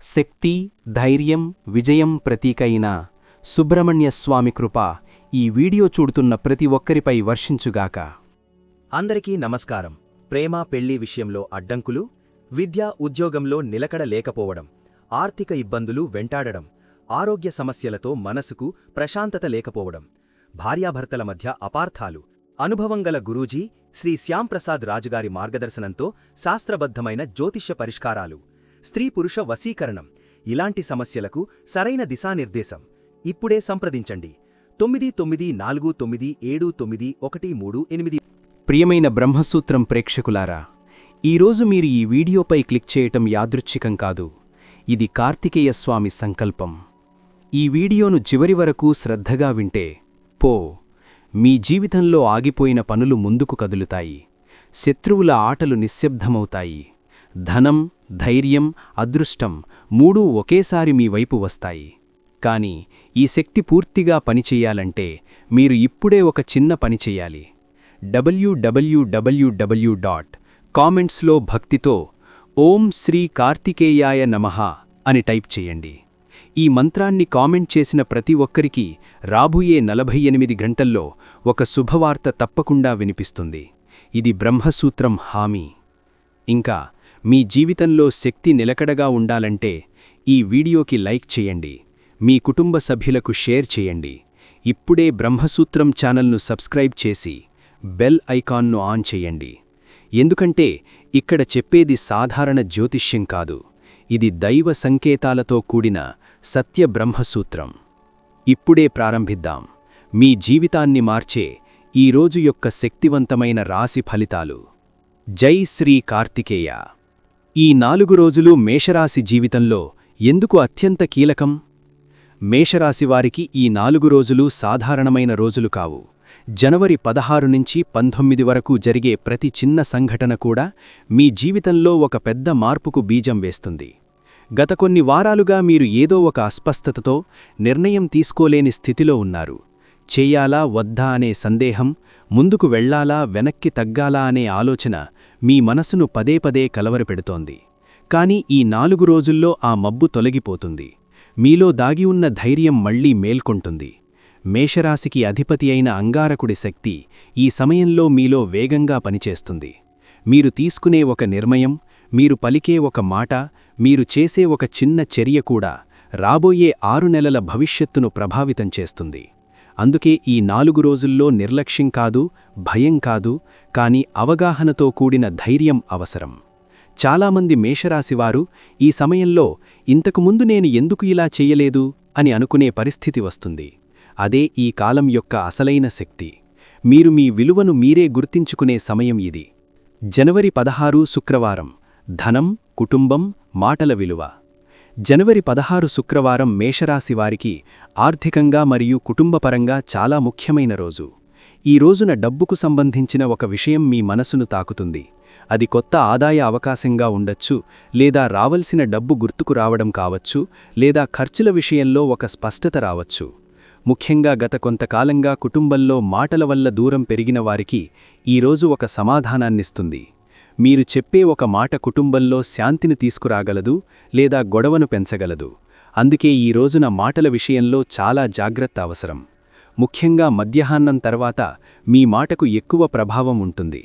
శక్తి ధైర్యం విజయం ప్రతీకైన సుబ్రహ్మణ్యస్వామి కృప ఈ వీడియో చూడుతున్న ప్రతి ఒక్కరిపై వర్షించుగాక. అందరికీ నమస్కారం. ప్రేమ పెళ్ళి విషయంలో అడ్డంకులు విద్య ఉద్యోగంలో నిలకడ లేకపోవడం ఆర్థిక ఇబ్బందులు వెంటాడడం ఆరోగ్య సమస్యలతో మనసుకు ప్రశాంతత లేకపోవడం భార్యాభర్తల మధ్య అపార్థాలు అనుభవంగల గురూజీ శ్రీ శ్యాంప్రసాద్ రాజుగారి మార్గదర్శనంతో శాస్త్రబద్ధమైన జ్యోతిష్య పరిష్కారాలు స్త్రీ పురుష వశీకరణం. ఇలాంటి సమస్యలకు సరైన దిశానిర్దేశం. ఇప్పుడే సంప్రదించండి. తొమ్మిది తొమ్మిది నాలుగు తొమ్మిది ఏడు తొమ్మిది ఒకటి మూడు ఎనిమిది. ప్రియమైన బ్రహ్మసూత్రం ప్రేక్షకులారా ఈరోజు మీరు ఈ వీడియోపై క్లిక్ చేయటం యాదృచ్ఛికం కాదు. ఇది కార్తికేయ స్వామి సంకల్పం. ఈ వీడియోను చివరి వరకు శ్రద్ధగా వింటే పో. మీ జీవితంలో ఆగిపోయిన పనులు ముందుకు కదులుతాయి. శత్రువుల ఆటలు నిశ్శబ్దమవుతాయి. ధనం ధైర్యం అదృష్టం మూడూ ఒకేసారి మీ వైపు వస్తాయి. కాని ఈ శక్తి పూర్తిగా పనిచేయాలంటే మీరు ఇప్పుడే ఒక చిన్న పని చెయ్యాలి డబ్ల్యూడబ్ల్యూడబ్ల్యూ డాట్ కామెంట్స్లో భక్తితో ఓం శ్రీ కార్తికేయాయ నమః అని టైప్ చేయండి. ఈ మంత్రాన్ని కామెంట్ చేసిన ప్రతి ఒక్కరికి రాబోయే నలభై ఎనిమిది గంటల్లో ఒక శుభవార్త తప్పకుండా వినిపిస్తుంది. ఇది బ్రహ్మసూత్రం హామీ. ఇంకా మీ జీవితంలో శక్తి నిలకడగా ఉండాలంటే ఈ వీడియోకి లైక్ చేయండి. మీ కుటుంబ సభ్యులకు షేర్ చేయండి. ఇప్పుడే బ్రహ్మసూత్రం ఛానల్ను సబ్స్క్రైబ్ చేసి బెల్ ఐకాన్ను ఆన్ చేయండి. ఎందుకంటే ఇక్కడ చెప్పేది సాధారణ జ్యోతిష్యం కాదు. ఇది దైవ సంకేతాలతో కూడిన సత్య బ్రహ్మసూత్రం. ఇప్పుడే ప్రారంభిద్దాం. మీ జీవితాన్ని మార్చే ఈరోజు యొక్క శక్తివంతమైన రాశి ఫలితాలు. జై శ్రీ కార్తికేయ. ఈ నాలుగు రోజులు మేషరాశి జీవితంలో ఎందుకు అత్యంత కీలకం? మేషరాశివారికి ఈ నాలుగు రోజులు సాధారణమైన రోజులు కావు. జనవరి పదహారు నుంచి పంతొమ్మిది వరకు జరిగే ప్రతి చిన్న సంఘటన కూడా మీ జీవితంలో ఒక పెద్ద మార్పుకు బీజం వేస్తుంది. గత కొన్ని వారాలుగా మీరు ఏదో ఒక అస్పష్టతతో నిర్ణయం తీసుకోలేని స్థితిలో ఉన్నారు. చేయాలా వద్దా అనే సందేహం ముందుకు వెళ్ళాలా వెనక్కి తగ్గాలా అనే ఆలోచన మీ మనసును పదే పదే కలవరపెడుతోంది. కాని ఈ నాలుగు రోజుల్లో ఆ మబ్బు తొలగిపోతుంది. మీలో దాగి ఉన్న ధైర్యం మళ్ళీ మేల్కొంటుంది. మేషరాశికి అధిపతి అయిన అంగారకుడి శక్తి ఈ సమయంలో మీలో వేగంగా పనిచేస్తుంది. మీరు తీసుకునే ఒక నిర్ణయం మీరు పలికే ఒక మాట మీరు చేసే ఒక చిన్న చర్య కూడా రాబోయే ఆరు నెలల భవిష్యత్తును ప్రభావితం చేస్తుంది. అందుకే ఈ నాలుగు రోజుల్లో నిర్లక్ష్యం కాదు భయం కాదు కాని అవగాహనతో కూడిన ధైర్యం అవసరం. చాలామంది మేషరాశివారు ఈ సమయంలో ఇంతకుముందు నేను ఎందుకు ఇలా చెయ్యలేదు అని అనుకునే పరిస్థితి వస్తుంది. అదే ఈ కాలం యొక్క అసలైన శక్తి. మీరు మీ విలువను మీరే గుర్తించుకునే సమయం ఇది. జనవరి పదహారు శుక్రవారం. ధనం కుటుంబం మాటల విలువ. జనవరి పదహారు శుక్రవారం మేషరాశివారికి ఆర్థికంగా మరియు కుటుంబపరంగా చాలా ముఖ్యమైన రోజు. ఈ రోజున డబ్బుకు సంబంధించిన ఒక విషయం మీ మనసును తాకుతుంది. అది కొత్త ఆదాయ అవకాశంగా ఉండొచ్చు లేదా రావలసిన డబ్బు గుర్తుకు రావడం కావచ్చు లేదా ఖర్చుల విషయంలో ఒక స్పష్టత రావచ్చు. ముఖ్యంగా గత కొంతకాలంగా కుటుంబంలో మాటల వల్ల దూరం పెరిగిన వారికి ఈరోజు ఒక సమాధానాన్నిస్తుంది. మీరు చెప్పే ఒక మాట కుటుంబంలో శాంతిని తీసుకురాగలదు లేదా గొడవను పెంచగలదు. అందుకే ఈ రోజున మాటల విషయంలో చాలా జాగ్రత్త అవసరం. ముఖ్యంగా మధ్యాహ్నం తర్వాత మీ మాటకు ఎక్కువ ప్రభావం ఉంటుంది.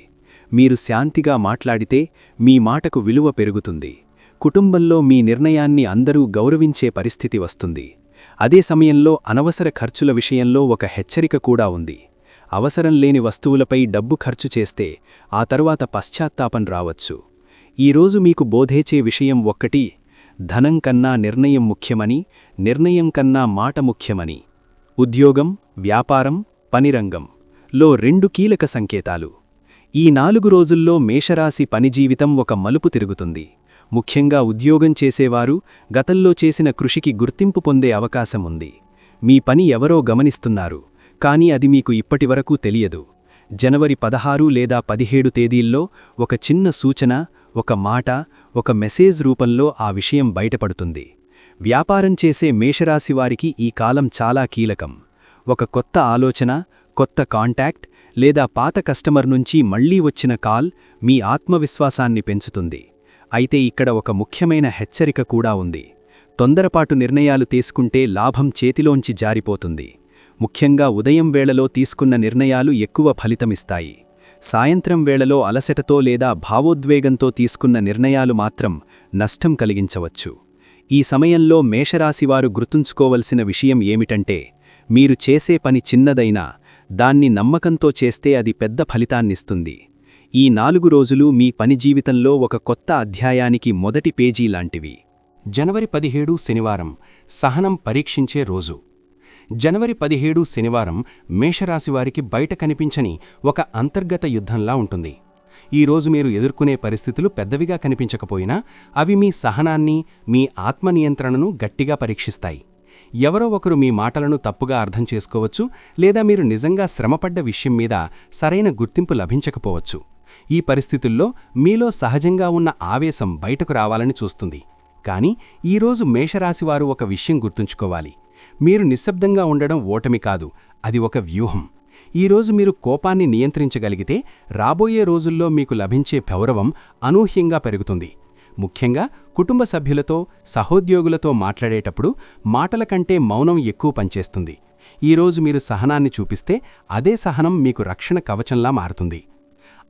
మీరు శాంతిగా మాట్లాడితే మీ మాటకు విలువ పెరుగుతుంది. కుటుంబంలో మీ నిర్ణయాన్ని అందరూ గౌరవించే పరిస్థితి వస్తుంది. అదే సమయంలో అనవసర ఖర్చుల విషయంలో ఒక హెచ్చరిక కూడా ఉంది. అవసరం లేని వస్తువులపై డబ్బు ఖర్చు చేస్తే ఆ తరువాత పశ్చాత్తాపం రావచ్చు. ఈరోజు మీకు బోధేచే విషయం ఒక్కటి ధనం కన్నా నిర్ణయం ముఖ్యమని నిర్ణయం కన్నా మాట ముఖ్యమని. ఉద్యోగం వ్యాపారం పనిరంగం లో రెండు కీలక సంకేతాలు. ఈ నాలుగు రోజుల్లో మేషరాశి పనిజీవితం ఒక మలుపు తిరుగుతుంది. ముఖ్యంగా ఉద్యోగం చేసేవారు గతంలో చేసిన కృషికి గుర్తింపు పొందే అవకాశముంది మీ పని ఎవరో గమనిస్తున్నారు. కానీ అది మీకు ఇప్పటివరకు తెలియదు. జనవరి పదహారు లేదా పదిహేడు తేదీల్లో ఒక చిన్న సూచన ఒక మాట ఒక మెసేజ్ రూపంలో ఆ విషయం బయటపడుతుంది. వ్యాపారం చేసే మేషరాశివారికి ఈ కాలం చాలా కీలకం. ఒక కొత్త ఆలోచన కొత్త కాంటాక్ట్ లేదా పాత కస్టమర్ నుంచి మళ్ళీ వచ్చిన కాల్ మీ ఆత్మవిశ్వాసాన్ని పెంచుతుంది. అయితే ఇక్కడ ఒక ముఖ్యమైన హెచ్చరిక కూడా ఉంది. తొందరపాటు నిర్ణయాలు తీసుకుంటే లాభం చేతిలోంచి జారిపోతుంది. ముఖ్యంగా ఉదయం వేళలో తీసుకున్న నిర్ణయాలు ఎక్కువ ఫలితమిస్తాయి. సాయంత్రం వేళలో అలసటతో లేదా భావోద్వేగంతో తీసుకున్న నిర్ణయాలు మాత్రం నష్టం కలిగించవచ్చు. ఈ సమయంలో మేషరాశివారు గుర్తుంచుకోవలసిన విషయం ఏమిటంటే మీరు చేసే పని చిన్నదైనా దాన్ని నమ్మకంతో చేస్తే అది పెద్ద ఫలితాన్నిస్తుంది. ఈ నాలుగు రోజులు మీ పని జీవితంలో ఒక కొత్త అధ్యాయానికి మొదటి పేజీ లాంటివి. జనవరి పదిహేడు శనివారం సహనం పరీక్షించే రోజు. జనవరి పదిహేడు శనివారం మేషరాశివారికి బయట కనిపించని ఒక అంతర్గత యుద్ధంలా ఉంటుంది. ఈ రోజు మీరు ఎదుర్కొనే పరిస్థితులు పెద్దవిగా కనిపించకపోయినా అవి మీ సహనాన్ని మీ ఆత్మనియంత్రణను గట్టిగా పరీక్షిస్తాయి. ఎవరో ఒకరు మీ మాటలను తప్పుగా అర్థం చేసుకోవచ్చు లేదా మీరు నిజంగా శ్రమపడ్డ విషయం మీద సరైన గుర్తింపు లభించకపోవచ్చు. ఈ పరిస్థితుల్లో మీలో సహజంగా ఉన్న ఆవేశం బయటకు రావాలని చూస్తుంది. కానీ ఈరోజు మేషరాశివారు ఒక విషయం గుర్తుంచుకోవాలి. మీరు నిశ్శబ్దంగా ఉండడం ఓటమి కాదు అది ఒక వ్యూహం. ఈరోజు మీరు కోపాన్ని నియంత్రించగలిగితే రాబోయే రోజుల్లో మీకు లభించే గౌరవం అనూహ్యంగా పెరుగుతుంది. ముఖ్యంగా కుటుంబ సభ్యులతో సహోద్యోగులతో మాట్లాడేటప్పుడు మాటల కంటే మౌనం ఎక్కువ పనిచేస్తుంది. ఈరోజు మీరు సహనాన్ని చూపిస్తే అదే సహనం మీకు రక్షణ కవచంలా మారుతుంది.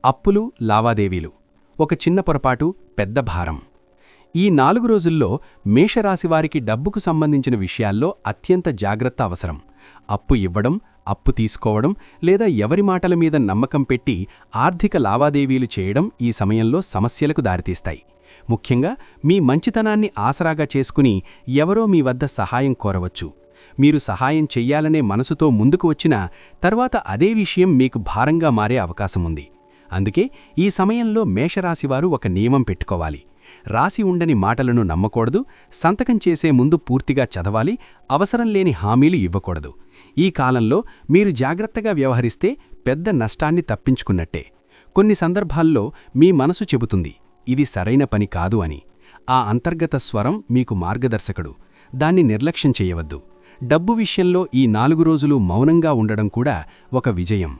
అప్పులు లావాదేవీలు. ఒక చిన్న పొరపాటు పెద్ద భారం. ఈ నాలుగు రోజుల్లో మేషరాశివారికి డబ్బుకు సంబంధించిన విషయాల్లో అత్యంత జాగ్రత్త అవసరం. అప్పు ఇవ్వడం అప్పు తీసుకోవడం లేదా ఎవరి మాటల మీద నమ్మకం పెట్టి ఆర్థిక లావాదేవీలు చేయడం ఈ సమయంలో సమస్యలకు దారితీస్తాయి. ముఖ్యంగా మీ మంచితనాన్ని ఆసరాగా చేసుకుని ఎవరో మీ వద్ద సహాయం కోరవచ్చు. మీరు సహాయం చెయ్యాలనే మనసుతో ముందుకు వచ్చినా తర్వాత అదే విషయం మీకు భారంగా మారే అవకాశముంది అందుకే ఈ సమయంలో మేషరాశివారు ఒక నియమం పెట్టుకోవాలి. రాసి ఉండని మాటలను నమ్మకూడదు సంతకం చేసే ముందు పూర్తిగా చదవాలి అవసరం లేని హామీలు ఇవ్వకూడదు. ఈ కాలంలో మీరు జాగ్రత్తగా వ్యవహరిస్తే పెద్ద నష్టాన్ని తప్పించుకున్నట్టే. కొన్ని సందర్భాల్లో మీ మనసు చెబుతుంది ఇది సరైన పని కాదు అని. ఆ అంతర్గత స్వరం మీకు మార్గదర్శకుడు. దాన్ని నిర్లక్ష్యం చేయవద్దు. డబ్బు విషయంలో ఈ నాలుగు రోజులు మౌనంగా ఉండడం కూడా ఒక విజయం.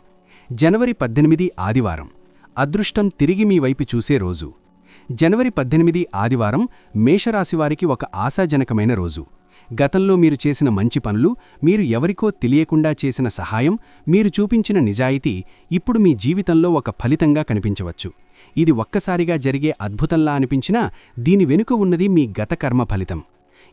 జనవరి పద్దెనిమిది ఆదివారం. అదృష్టం తిరిగి మీ వైపు చూసే రోజు. జనవరి పద్దెనిమిది ఆదివారం మేషరాశివారికి ఒక ఆశాజనకమైన రోజు. గతంలో మీరు చేసిన మంచి పనులు మీరు ఎవరికో తెలియకుండా చేసిన సహాయం మీరు చూపించిన నిజాయితీ ఇప్పుడు మీ జీవితంలో ఒక ఫలితంగా కనిపించవచ్చు. ఇది ఒక్కసారిగా జరిగే అద్భుతంలా అనిపించినా దీని వెనుక ఉన్నది మీ గత కర్మ ఫలితం.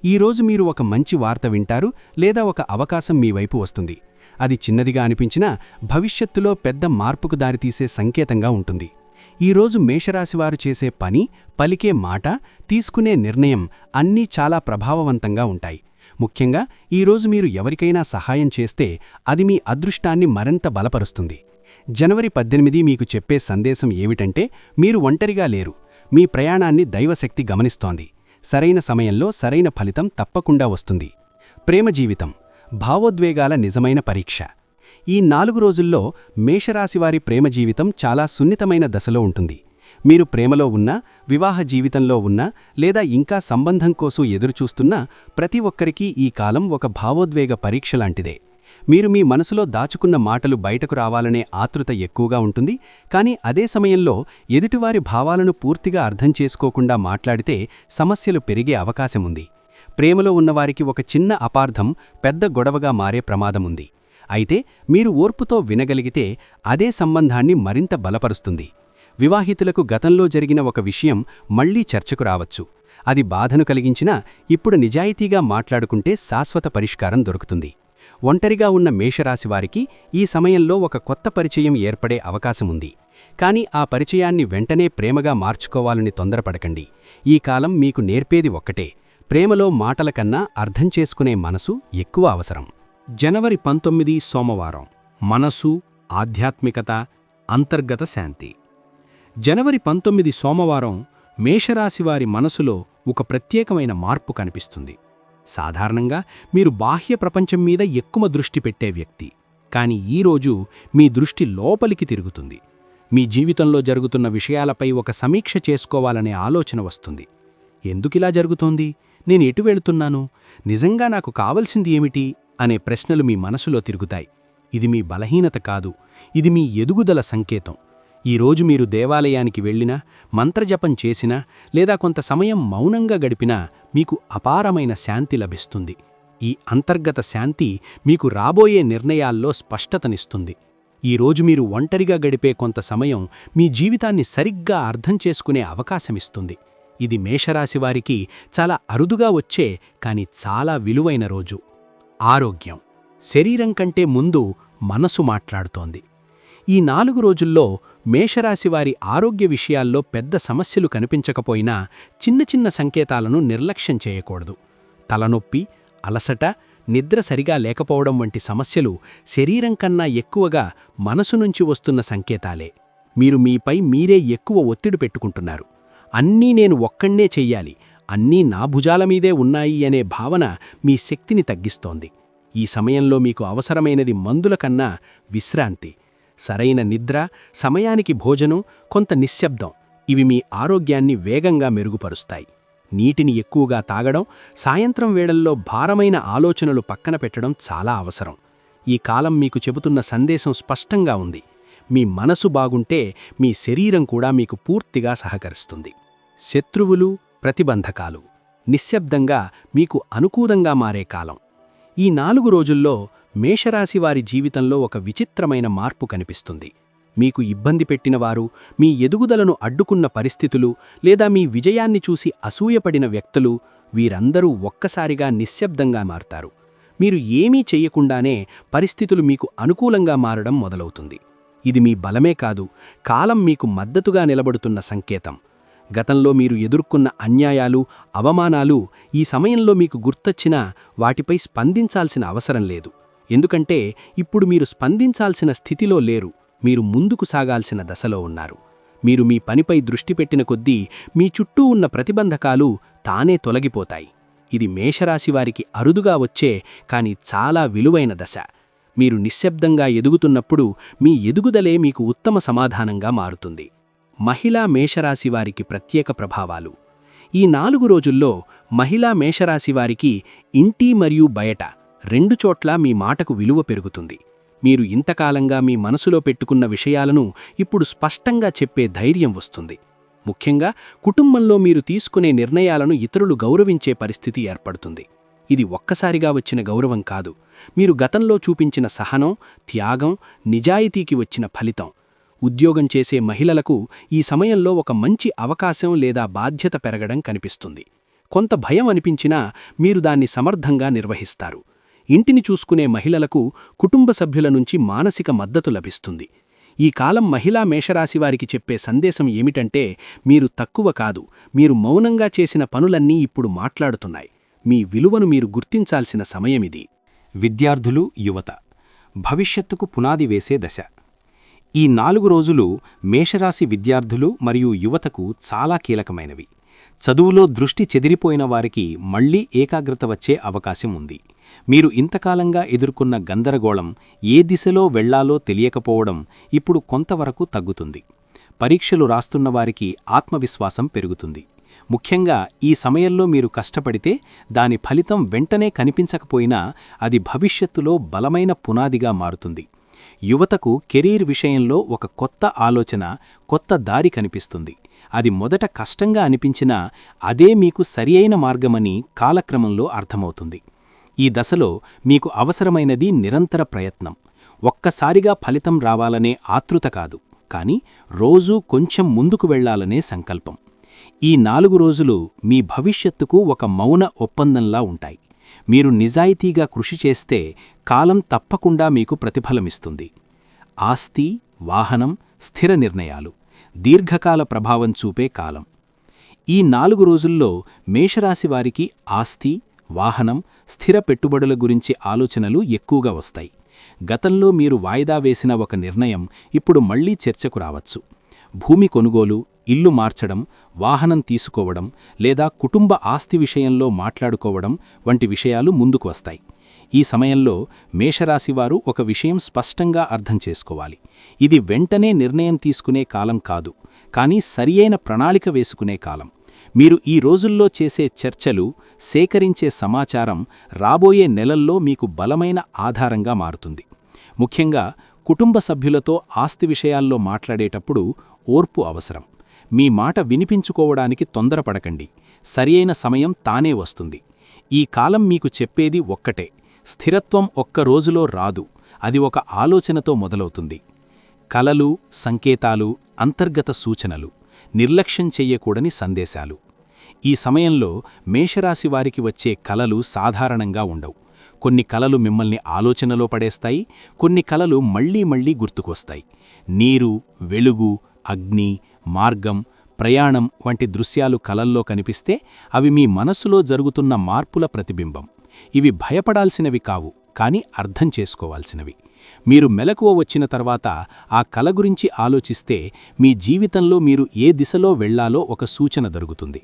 ఈరోజు మీరు ఒక మంచి వార్త వింటారు లేదా ఒక అవకాశం మీ వైపు వస్తుంది. అది చిన్నదిగా అనిపించినా భవిష్యత్తులో పెద్ద మార్పుకు దారితీసే సంకేతంగా ఉంటుంది. ఈరోజు మేషరాశివారు చేసే పని పలికే మాట తీసుకునే నిర్ణయం అన్నీ చాలా ప్రభావవంతంగా ఉంటాయి. ముఖ్యంగా ఈరోజు మీరు ఎవరికైనా సహాయం చేస్తే అది మీ అదృష్టాన్ని మరింత బలపరుస్తుంది. జనవరి పద్దెనిమిది మీకు చెప్పే సందేశం ఏమిటంటే మీరు ఒంటరిగా లేరు. మీ ప్రయాణాన్ని దైవశక్తి గమనిస్తోంది. సరైన సమయంలో సరైన ఫలితం తప్పకుండా వస్తుంది. ప్రేమ జీవితం భావోద్వేగాల నిజమైన పరీక్ష. ఈ నాలుగు రోజుల్లో మేషరాశివారి ప్రేమ జీవితం చాలా సున్నితమైన దశలో ఉంటుంది. మీరు ప్రేమలో ఉన్నా వివాహ జీవితంలో ఉన్నా లేదా ఇంకా సంబంధం కోసం ఎదురుచూస్తున్నా ప్రతి ఒక్కరికీ ఈ కాలం ఒక భావోద్వేగ పరీక్ష లాంటిదే. మీరు మీ మనసులో దాచుకున్న మాటలు బయటకు రావాలనే ఆతృత ఎక్కువగా ఉంటుంది. కానీ అదే సమయంలో ఎదుటివారి భావాలను పూర్తిగా అర్థం చేసుకోకుండా మాట్లాడితే సమస్యలు పెరిగే అవకాశముంది. ప్రేమలో ఉన్నవారికి ఒక చిన్న అపార్థం పెద్ద గొడవగా మారే ప్రమాదముంది. అయితే మీరు ఓర్పుతో వినగలిగితే అదే సంబంధాన్ని మరింత బలపరుస్తుంది. వివాహితులకు గతంలో జరిగిన ఒక విషయం మళ్ళీ చర్చకు రావచ్చు. అది బాధను కలిగించినా ఇప్పుడు నిజాయితీగా మాట్లాడుకుంటే శాశ్వత పరిష్కారం దొరుకుతుంది. ఒంటరిగా ఉన్న మేషరాశివారికి ఈ సమయంలో ఒక కొత్త పరిచయం ఏర్పడే అవకాశముంది కాని ఆ పరిచయాన్ని వెంటనే ప్రేమగా మార్చుకోవాలని తొందరపడకండి. ఈ కాలం మీకు నేర్పేది ఒక్కటే. ప్రేమలో మాటల కన్నా అర్థం చేసుకునే మనసు ఎక్కువ అవసరం. జనవరి పంతొమ్మిది సోమవారం. మనసు ఆధ్యాత్మికత అంతర్గత శాంతి. జనవరి పంతొమ్మిది సోమవారం మేషరాశివారి మనసులో ఒక ప్రత్యేకమైన మార్పు కనిపిస్తుంది. సాధారణంగా మీరు బాహ్య ప్రపంచం మీద ఎక్కువ దృష్టి పెట్టే వ్యక్తి. కానీ ఈరోజు మీ దృష్టి లోపలికి తిరుగుతుంది. మీ జీవితంలో జరుగుతున్న విషయాలపై ఒక సమీక్ష చేసుకోవాలనే ఆలోచన వస్తుంది. ఎందుకిలా జరుగుతోంది? నేను ఎటు వెళుతున్నాను? నిజంగా నాకు కావలసింది ఏమిటి? అనే ప్రశ్నలు మీ మనసులో తిరుగుతాయి. ఇది మీ బలహీనత కాదు. ఇది మీ ఎదుగుదల సంకేతం. ఈరోజు మీరు దేవాలయానికి వెళ్ళినా మంత్రజపం చేసినా లేదా కొంత సమయం మౌనంగా గడిపినా మీకు అపారమైన శాంతి లభిస్తుంది. ఈ అంతర్గత శాంతి మీకు రాబోయే నిర్ణయాల్లో స్పష్టతనిస్తుంది. ఈరోజు మీరు ఒంటరిగా గడిపే కొంత సమయం మీ జీవితాన్ని సరిగ్గా అర్థం చేసుకునే అవకాశమిస్తుంది. ఇది మేషరాశివారికి చాలా అరుదుగా వచ్చే కాని చాలా విలువైన రోజు. ఆరోగ్యం. శరీరం కంటే ముందు మనసు మాట్లాడుతోంది. ఈ నాలుగు రోజుల్లో మేషరాశివారి ఆరోగ్య విషయాల్లో పెద్ద సమస్యలు కనిపించకపోయినా చిన్న చిన్న సంకేతాలను నిర్లక్ష్యం చేయకూడదు. తలనొప్పి అలసట నిద్ర సరిగా లేకపోవడం వంటి సమస్యలు శరీరం కన్నా ఎక్కువగా మనసు నుంచి వస్తున్న సంకేతాలే. మీరు మీపై మీరే ఎక్కువ ఒత్తిడి పెట్టుకుంటున్నారు. అన్నీ నేను ఒక్కణ్ణే చెయ్యాలి. అన్నీ నా భుజాల మీదే ఉన్నాయి అనే భావన మీ శక్తిని తగ్గిస్తోంది. ఈ సమయంలో మీకు అవసరమైనది మందుల కన్నా విశ్రాంతి సరైన నిద్ర సమయానికి భోజనం కొంత నిశ్శబ్దం. ఇవి మీ ఆరోగ్యాన్ని వేగంగా మెరుగుపరుస్తాయి. నీటిని ఎక్కువగా తాగడం సాయంత్రం వేళల్లో భారమైన ఆలోచనలు పక్కన పెట్టడం చాలా అవసరం. ఈ కాలం మీకు చెబుతున్న సందేశం స్పష్టంగా ఉంది. మీ మనసు బాగుంటే మీ శరీరం కూడా మీకు పూర్తిగా సహకరిస్తుంది. శత్రువులు ప్రతిబంధకాలు. నిశ్శబ్దంగా మీకు అనుకూలంగా మారే కాలం. ఈ నాలుగు రోజుల్లో మేషరాశివారి జీవితంలో ఒక విచిత్రమైన మార్పు కనిపిస్తుంది. మీకు ఇబ్బంది పెట్టినవారు మీ ఎదుగుదలను అడ్డుకున్న పరిస్థితులు లేదా మీ విజయాన్ని చూసి అసూయపడిన వ్యక్తులు వీరందరూ ఒక్కసారిగా నిశ్శబ్దంగా మారతారు. మీరు ఏమీ చెయ్యకుండానే పరిస్థితులు మీకు అనుకూలంగా మారడం మొదలవుతుంది. ఇది మీ బలమే కాదు కాలం మీకు మద్దతుగా నిలబడుతున్న సంకేతం. గతంలో మీరు ఎదుర్కొన్న అన్యాయాలు అవమానాలు ఈ సమయంలో మీకు గుర్తొచ్చినా వాటిపై స్పందించాల్సిన అవసరం లేదు. ఎందుకంటే ఇప్పుడు మీరు స్పందించాల్సిన స్థితిలో లేరు. మీరు ముందుకు సాగాల్సిన దశలో ఉన్నారు. మీరు మీ పనిపై దృష్టి పెట్టిన కొద్దీ మీ చుట్టూ ఉన్న ప్రతిబంధకాలు తానే తొలగిపోతాయి. ఇది మేషరాశివారికి అరుదుగా వచ్చే కాని చాలా విలువైన దశ. మీరు నిశ్శబ్దంగా ఎదుగుతున్నప్పుడు మీ ఎదుగుదలే మీకు ఉత్తమ సమాధానంగా మారుతుంది. మహిళా మేషరాశివారికి ప్రత్యేక ప్రభావాలు. ఈ నాలుగు రోజుల్లో మహిళా మేషరాశివారికి ఇంటి మరియు బయట రెండు చోట్ల మీ మాటకు విలువ పెరుగుతుంది. మీరు ఇంతకాలంగా మీ మనసులో పెట్టుకున్న విషయాలను ఇప్పుడు స్పష్టంగా చెప్పే ధైర్యం వస్తుంది. ముఖ్యంగా కుటుంబంలో మీరు తీసుకునే నిర్ణయాలను ఇతరులు గౌరవించే పరిస్థితి ఏర్పడుతుంది. ఇది ఒక్కసారిగా వచ్చిన గౌరవం కాదు. మీరు గతంలో చూపించిన సహనం త్యాగం నిజాయితీకి వచ్చిన ఫలితం. ఉద్యోగం చేసే మహిళలకు ఈ సమయంలో ఒక మంచి అవకాశం లేదా బాధ్యత పెరగడం కనిపిస్తుంది. కొంత భయం అనిపించినా మీరు దాన్ని సమర్థంగా నిర్వహిస్తారు. ఇంటిని చూసుకునే మహిళలకు కుటుంబ సభ్యుల నుంచి మానసిక మద్దతు లభిస్తుంది. ఈ కాలం మహిళా మేషరాశివారికి చెప్పే సందేశం ఏమిటంటే మీరు తక్కువ కాదు మీరు మౌనంగా చేసిన పనులన్నీ ఇప్పుడు మాట్లాడుతున్నాయి. మీ విలువను మీరు గుర్తించాల్సిన సమయమిది. విద్యార్థులు యువత. భవిష్యత్తుకు పునాది వేసే దశ. ఈ నాలుగు రోజులు మేషరాశి విద్యార్థులు మరియు యువతకు చాలా కీలకమైనవి. చదువులో దృష్టి చెదిరిపోయిన వారికి మళ్ళీ ఏకాగ్రత వచ్చే అవకాశం ఉంది. మీరు ఇంతకాలంగా ఎదుర్కొన్న గందరగోళం ఏ దిశలో వెళ్ళాలో తెలియకపోవడం ఇప్పుడు కొంతవరకు తగ్గుతుంది. పరీక్షలు రాస్తున్నవారికి ఆత్మవిశ్వాసం పెరుగుతుంది. ముఖ్యంగా ఈ సమయంలో మీరు కష్టపడితే దాని ఫలితం వెంటనే కనిపించకపోయినా అది భవిష్యత్తులో బలమైన పునాదిగా మారుతుంది. యువతకు కెరీర్ విషయంలో ఒక కొత్త ఆలోచన కొత్త దారి కనిపిస్తుంది. అది మొదట కష్టంగా అనిపించినా అదే మీకు సరియైన మార్గమని కాలక్రమంలో అర్థమవుతుంది. ఈ దశలో మీకు అవసరమైనది నిరంతర ప్రయత్నం. ఒక్కసారిగా ఫలితం రావాలనే ఆతృత కాదు కాని రోజూ కొంచెం ముందుకు వెళ్ళాలనే సంకల్పం. ఈ నాలుగు రోజులు మీ భవిష్యత్తుకు ఒక మౌన ఒప్పందంలా ఉంటాయి. మీరు నిజాయితీగా కృషి చేస్తే కాలం తప్పకుండా మీకు ప్రతిఫలమిస్తుంది. ఆస్తి వాహనం స్థిర నిర్ణయాలు దీర్ఘకాల ప్రభావం చూపే కాలం. ఈ నాలుగు రోజుల్లో మేషరాశివారికి ఆస్తి వాహనం స్థిర పెట్టుబడుల గురించి ఆలోచనలు ఎక్కువగా వస్తాయి. గతంలో మీరు వాయిదా వేసిన ఒక నిర్ణయం ఇప్పుడు మళ్ళీ చర్చకు రావచ్చు. భూమి కొనుగోలు ఇల్లు మార్చడం వాహనం తీసుకోవడం లేదా కుటుంబ ఆస్తి విషయంలో మాట్లాడుకోవడం వంటి విషయాలు ముందుకు వస్తాయి. ఈ సమయంలో మేషరాశివారు ఒక విషయం స్పష్టంగా అర్థం చేసుకోవాలి. ఇది వెంటనే నిర్ణయం తీసుకునే కాలం కాదు కానీ సరియైన ప్రణాళిక వేసుకునే కాలం. మీరు ఈ రోజుల్లో చేసే చర్చలు సేకరించే సమాచారం రాబోయే నెలల్లో మీకు బలమైన ఆధారంగా మారుతుంది. ముఖ్యంగా కుటుంబ సభ్యులతో ఆస్తి విషయాల్లో మాట్లాడేటప్పుడు ఓర్పు అవసరం. మీ మాట వినిపించుకోవడానికి తొందరపడకండి. సరియైన సమయం తానే వస్తుంది. ఈ కాలం మీకు చెప్పేది ఒక్కటే. స్థిరత్వం ఒక్క రోజులో రాదు. అది ఒక ఆలోచనతో మొదలవుతుంది. కలలు సంకేతాలు అంతర్గత సూచనలు నిర్లక్ష్యం చెయ్యకూడని సందేశాలు. ఈ సమయంలో మేషరాశి వారికి వచ్చే కలలు సాధారణంగా ఉండవు. కొన్ని కలలు మిమ్మల్ని ఆలోచనలో పడేస్తాయి. కొన్ని కలలు మళ్ళీ మళ్ళీ గుర్తుకొస్తాయి. నీరు వెలుగు అగ్ని మార్గం ప్రయాణం వంటి దృశ్యాలు కలల్లో కనిపిస్తే అవి మీ మనస్సులో జరుగుతున్న మార్పుల ప్రతిబింబం. ఇవి భయపడాల్సినవి కావు కాని అర్థం చేసుకోవాల్సినవి. మీరు మెలకువ వచ్చిన తర్వాత ఆ కల గురించి ఆలోచిస్తే మీ జీవితంలో మీరు ఏ దిశలో వెళ్ళాలో ఒక సూచన దొరుకుతుంది.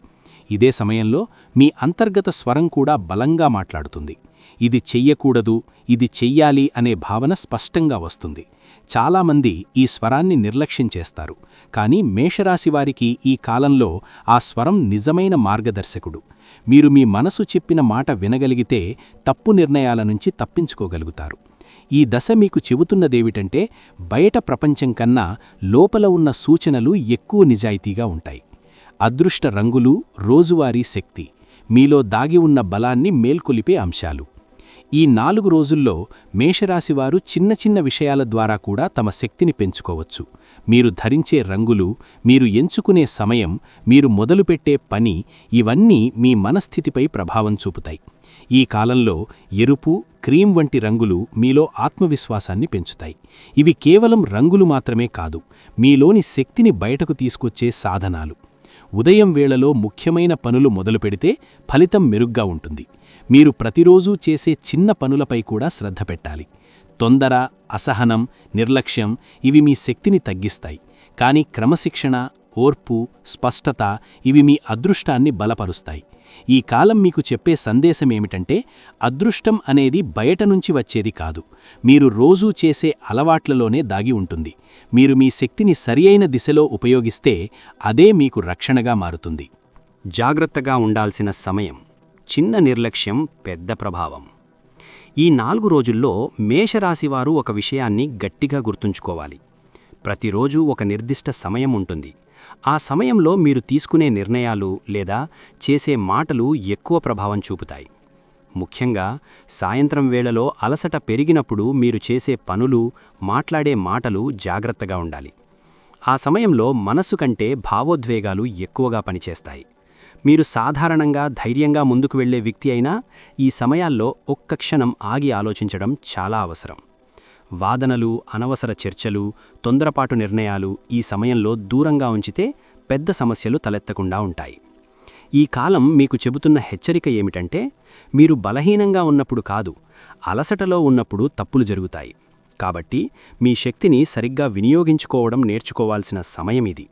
ఇదే సమయంలో మీ అంతర్గత స్వరం కూడా బలంగా మాట్లాడుతుంది. ఇది చెయ్యకూడదు ఇది చెయ్యాలి అనే భావన స్పష్టంగా వస్తుంది. చాలామంది ఈ స్వరాన్ని నిర్లక్ష్యం చేస్తారు కానీ మేషరాశివారికి ఈ కాలంలో ఆ స్వరం నిజమైన మార్గదర్శకుడు. మీరు మీ మనసు చెప్పిన మాట వినగలిగితే తప్పు నిర్ణయాల నుంచి తప్పించుకోగలుగుతారు. ఈ దశ మీకు చెబుతున్నదేమిటంటే బయట ప్రపంచం కన్నా లోపల ఉన్న సూచనలు ఎక్కువ నిజాయితీగా ఉంటాయి. అదృష్ట రంగులు రోజువారీ శక్తి మీలో దాగి ఉన్న బలాన్ని మేల్కొలిపే అంశాలు. ఈ నాలుగు రోజుల్లో మేషరాశివారు చిన్న చిన్న విషయాల ద్వారా కూడా తమ శక్తిని పెంచుకోవచ్చు. మీరు ధరించే రంగులు మీరు ఎంచుకునే సమయం మీరు మొదలుపెట్టే పని ఇవన్నీ మీ మనస్థితిపై ప్రభావం చూపుతాయి. ఈ కాలంలో ఎరుపు క్రీం వంటి రంగులు మీలో ఆత్మవిశ్వాసాన్ని పెంచుతాయి. ఇవి కేవలం రంగులు మాత్రమే కాదు మీలోని శక్తిని బయటకు తీసుకొచ్చే సాధనాలు. ఉదయం వేళలో ముఖ్యమైన పనులు మొదలుపెడితే ఫలితం మెరుగ్గా ఉంటుంది. మీరు ప్రతిరోజూ చేసే చిన్న పనులపై కూడా శ్రద్ధ పెట్టాలి. తొందర అసహనం నిర్లక్ష్యం ఇవి మీ శక్తిని తగ్గిస్తాయి. కానీ క్రమశిక్షణ ఓర్పు స్పష్టత ఇవి మీ అదృష్టాన్ని బలపరుస్తాయి. ఈ కాలం మీకు చెప్పే సందేశమేమిటంటే అదృష్టం అనేది బయట నుంచి వచ్చేది కాదు. మీరు రోజూ చేసే అలవాట్లలోనే దాగి ఉంటుంది. మీరు మీ శక్తిని సరియైన దిశలో ఉపయోగిస్తే అదే మీకు రక్షణగా మారుతుంది. జాగ్రత్తగా ఉండాల్సిన సమయం. చిన్న నిర్లక్ష్యం పెద్ద ప్రభావం. ఈ నాలుగు రోజుల్లో మేషరాశివారు ఒక విషయాన్ని గట్టిగా గుర్తుంచుకోవాలి. ప్రతిరోజు ఒక నిర్దిష్ట సమయం ఉంటుంది. ఆ సమయంలో మీరు తీసుకునే నిర్ణయాలు లేదా చేసే మాటలు ఎక్కువ ప్రభావం చూపుతాయి. ముఖ్యంగా సాయంత్రం వేళలో అలసట పెరిగినప్పుడు మీరు చేసే పనులు మాట్లాడే మాటలు జాగ్రత్తగా ఉండాలి. ఆ సమయంలో మనస్సు కంటే భావోద్వేగాలు ఎక్కువగా పనిచేస్తాయి. మీరు సాధారణంగా ధైర్యంగా ముందుకు వెళ్ళే వ్యక్తి అయినా ఈ సమయాల్లో ఒక్క క్షణం ఆగి ఆలోచించడం చాలా అవసరం. వాదనలు అనవసర చర్చలు తొందరపాటు నిర్ణయాలు ఈ సమయంలో దూరంగా ఉంచితే పెద్ద సమస్యలు తలెత్తకుండా ఉంటాయి. ఈ కాలం మీకు చెబుతున్న హెచ్చరిక ఏమిటంటే మీరు బలహీనంగా ఉన్నప్పుడు కాదు అలసటలో ఉన్నప్పుడు తప్పులు జరుగుతాయి. కాబట్టి మీ శక్తిని సరిగ్గా వినియోగించుకోవడం నేర్చుకోవాల్సిన సమయమిది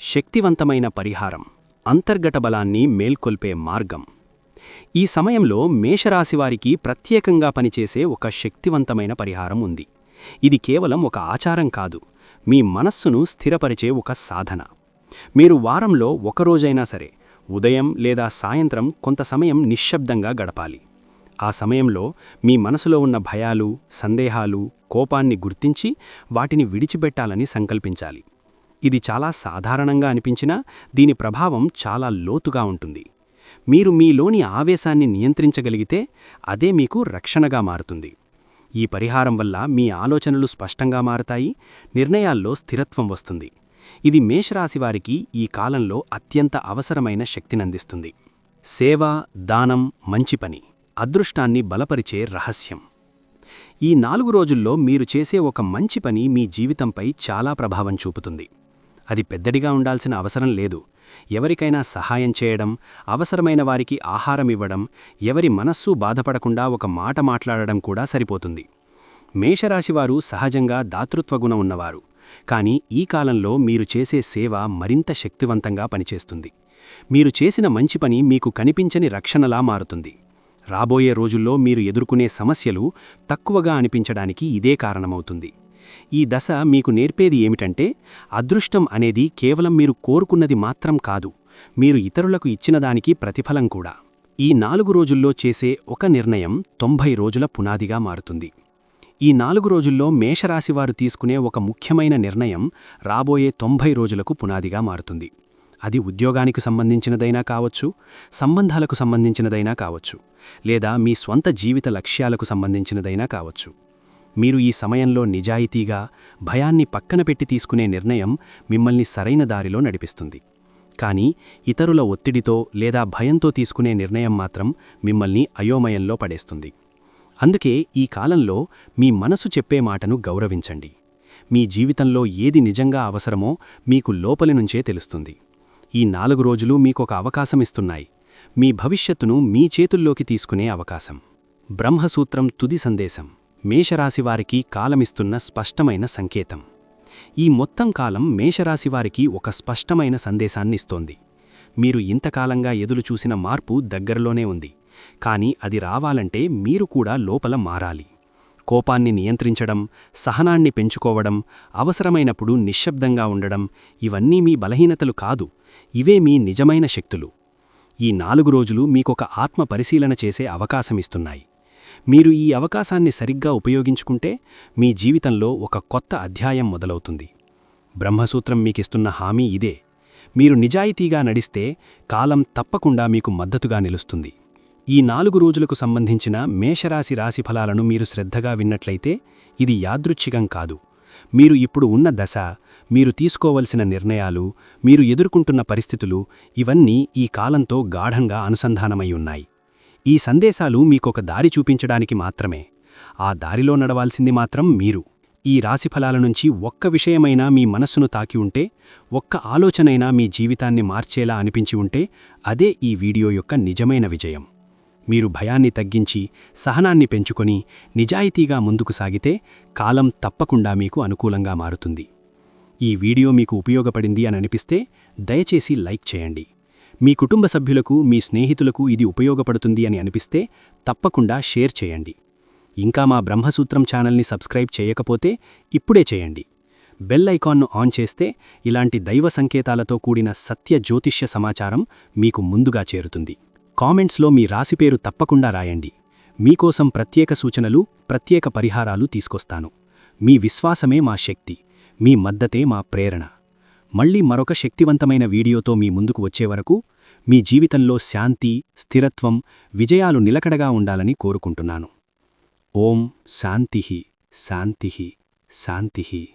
శక్తివంతమైన పరిహారం. అంతర్గత బలాన్ని మేల్కొల్పే మార్గం. ఈ సమయంలో మేషరాశివారికి ప్రత్యేకంగా పనిచేసే ఒక శక్తివంతమైన పరిహారం ఉంది. ఇది కేవలం ఒక ఆచారం కాదు. మీ మనస్సును స్థిరపరిచే ఒక సాధన. మీరు వారంలో ఒకరోజైనా సరే ఉదయం లేదా సాయంత్రం కొంత సమయం నిశ్శబ్దంగా గడపాలి. ఆ సమయంలో మీ మనసులో ఉన్న భయాలు సందేహాలు కోపాన్ని గుర్తించి వాటిని విడిచిపెట్టాలని సంకల్పించాలి. ఇది చాలా సాధారణంగా అనిపించినా దీని ప్రభావం చాలా లోతుగా ఉంటుంది. మీరు మీలోని ఆవేశాన్ని నియంత్రించగలిగితే అదే మీకు రక్షణగా మారుతుంది. ఈ పరిహారం వల్ల మీ ఆలోచనలు స్పష్టంగా మారతాయి నిర్ణయాల్లో స్థిరత్వం వస్తుంది. ఇది మేషరాశివారికి ఈ కాలంలో అత్యంత అవసరమైన శక్తినందిస్తుంది. సేవ దానం మంచి పని అదృష్టాన్ని బలపరిచే రహస్యం. ఈ నాలుగు రోజుల్లో మీరు చేసే ఒక మంచి పని మీ జీవితంపై చాలా ప్రభావం చూపుతుంది. అది పెద్దడిగా ఉండాల్సిన అవసరం లేదు. ఎవరికైనా సహాయం చేయడం అవసరమైన వారికి ఆహారం ఇవ్వడం ఎవరి మనస్సు బాధపడకుండా ఒక మాట మాట్లాడడం కూడా సరిపోతుంది. మేషరాశివారు సహజంగా దాతృత్వగుణం ఉన్నవారు. కానీ ఈ కాలంలో మీరు చేసే సేవ మరింత శక్తివంతంగా పనిచేస్తుంది. మీరు చేసిన మంచి పని మీకు కనిపించని రక్షణలా మారుతుంది. రాబోయే రోజుల్లో మీరు ఎదుర్కొనే సమస్యలు తక్కువగా అనిపించడానికి ఇదే కారణమవుతుంది. ఈ దశ మీకు నేర్పేది ఏమిటంటే అదృష్టం అనేది కేవలం మీరు కోరుకున్నది మాత్రం కాదు మీరు ఇతరులకు ఇచ్చినదానికి ప్రతిఫలం కూడా. ఈ నాలుగు రోజుల్లో చేసే ఒక నిర్ణయం తొంభై రోజుల పునాదిగా మారుతుంది. ఈ నాలుగు రోజుల్లో మేషరాశివారు తీసుకునే ఒక ముఖ్యమైన నిర్ణయం రాబోయే తొంభై రోజులకు పునాదిగా మారుతుంది. అది ఉద్యోగానికి సంబంధించినదైనా కావచ్చు సంబంధాలకు సంబంధించినదైనా కావచ్చు లేదా మీ స్వంత జీవిత లక్ష్యాలకు సంబంధించినదైనా కావచ్చు. మీరు ఈ సమయంలో నిజాయితీగా భయాన్ని పక్కన పెట్టి తీసుకునే నిర్ణయం మిమ్మల్ని సరైన దారిలో నడిపిస్తుంది. కానీ ఇతరుల ఒత్తిడితో లేదా భయంతో తీసుకునే నిర్ణయం మాత్రం మిమ్మల్ని అయోమయంలో పడేస్తుంది. అందుకే ఈ కాలంలో మీ మనసు చెప్పే మాటను గౌరవించండి. మీ జీవితంలో ఏది నిజంగా అవసరమో మీకు లోపలి నుంచే తెలుస్తుంది. ఈ నాలుగు రోజులు మీకొక అవకాశమిస్తున్నాయి. మీ భవిష్యత్తును మీ చేతుల్లోకి తీసుకునే అవకాశం. బ్రహ్మసూత్రం తుది సందేశం. మేషరాశివారికి కాలమిస్తున్న స్పష్టమైన సంకేతం. ఈ మొత్తం కాలం మేషరాశివారికి ఒక స్పష్టమైన సందేశాన్నిస్తోంది. మీరు ఇంతకాలంగా ఎదులుచూసిన మార్పు దగ్గరలోనే ఉంది. కానీ అది రావాలంటే మీరు కూడా లోపల మారాలి. కోపాన్ని నియంత్రించడం సహనాన్ని పెంచుకోవడం అవసరమైనప్పుడు నిశ్శబ్దంగా ఉండడం ఇవన్నీ మీ బలహీనతలు కాదు ఇవే మీ నిజమైన శక్తులు. ఈ నాలుగు రోజులు మీకొక ఆత్మ పరిశీలన చేసే అవకాశమిస్తున్నాయి. మీరు ఈ అవకాశాన్ని సరిగ్గా ఉపయోగించుకుంటే మీ జీవితంలో ఒక కొత్త అధ్యాయం మొదలవుతుంది. బ్రహ్మసూత్రం మీకిస్తున్న హామీ ఇదే. మీరు నిజాయితీగా నడిస్తే కాలం తప్పకుండా మీకు మద్దతుగా నిలుస్తుంది. ఈ నాలుగు రోజులకు సంబంధించిన మేషరాశి రాశిఫలాలను మీరు శ్రద్ధగా విన్నట్లయితే ఇది యాదృచ్ఛికం కాదు. మీరు ఇప్పుడు ఉన్న దశ మీరు తీసుకోవలసిన నిర్ణయాలు మీరు ఎదుర్కొంటున్న పరిస్థితులు ఇవన్నీ ఈ కాలంతో గాఢంగా అనుసంధానమై ఉన్నాయి. ఈ సందేశాలు మీకొక దారి చూపించడానికి మాత్రమే. ఆ దారిలో నడవాల్సింది మాత్రం మీరు. ఈ రాశిఫలాల నుంచి ఒక్క విషయమైనా మీ మనస్సును తాకి ఉంటే ఒక్క ఆలోచనైనా మీ జీవితాన్ని మార్చేలా అనిపించి ఉంటే అదే ఈ వీడియో యొక్క నిజమైన విజయం. మీరు భయాన్ని తగ్గించి సహనాన్ని పెంచుకొని నిజాయితీగా ముందుకు సాగితే కాలం తప్పకుండా మీకు అనుకూలంగా మారుతుంది. ఈ వీడియో మీకు ఉపయోగపడింది అని అనిపిస్తే దయచేసి లైక్ చేయండి. మీ కుటుంబ సభ్యులకు మీ స్నేహితులకు ఇది ఉపయోగపడుతుంది అని అనిపిస్తే తప్పకుండా షేర్ చేయండి. ఇంకా మా బ్రహ్మసూత్రం ఛానల్ని సబ్స్క్రైబ్ చేయకపోతే ఇప్పుడే చేయండి. బెల్ ఐకాన్ను ఆన్ చేస్తే ఇలాంటి దైవ సంకేతాలతో కూడిన సత్య జ్యోతిష్య సమాచారం మీకు ముందుగా చేరుతుంది. కామెంట్స్లో మీ రాశిపేరు తప్పకుండా రాయండి. మీకోసం ప్రత్యేక సూచనలు ప్రత్యేక పరిహారాలు తీసుకొస్తాను. మీ విశ్వాసమే మా శక్తి మీ మద్దతే మా ప్రేరణ. మళ్ళీ మరొక శక్తివంతమైన వీడియోతో మీ ముందుకు వచ్చే వరకు మీ జీవితంలో శాంతి స్థిరత్వం విజయాలు నిలకడగా ఉండాలని కోరుకుంటున్నాను. ఓం శాంతి శాంతి శాంతి.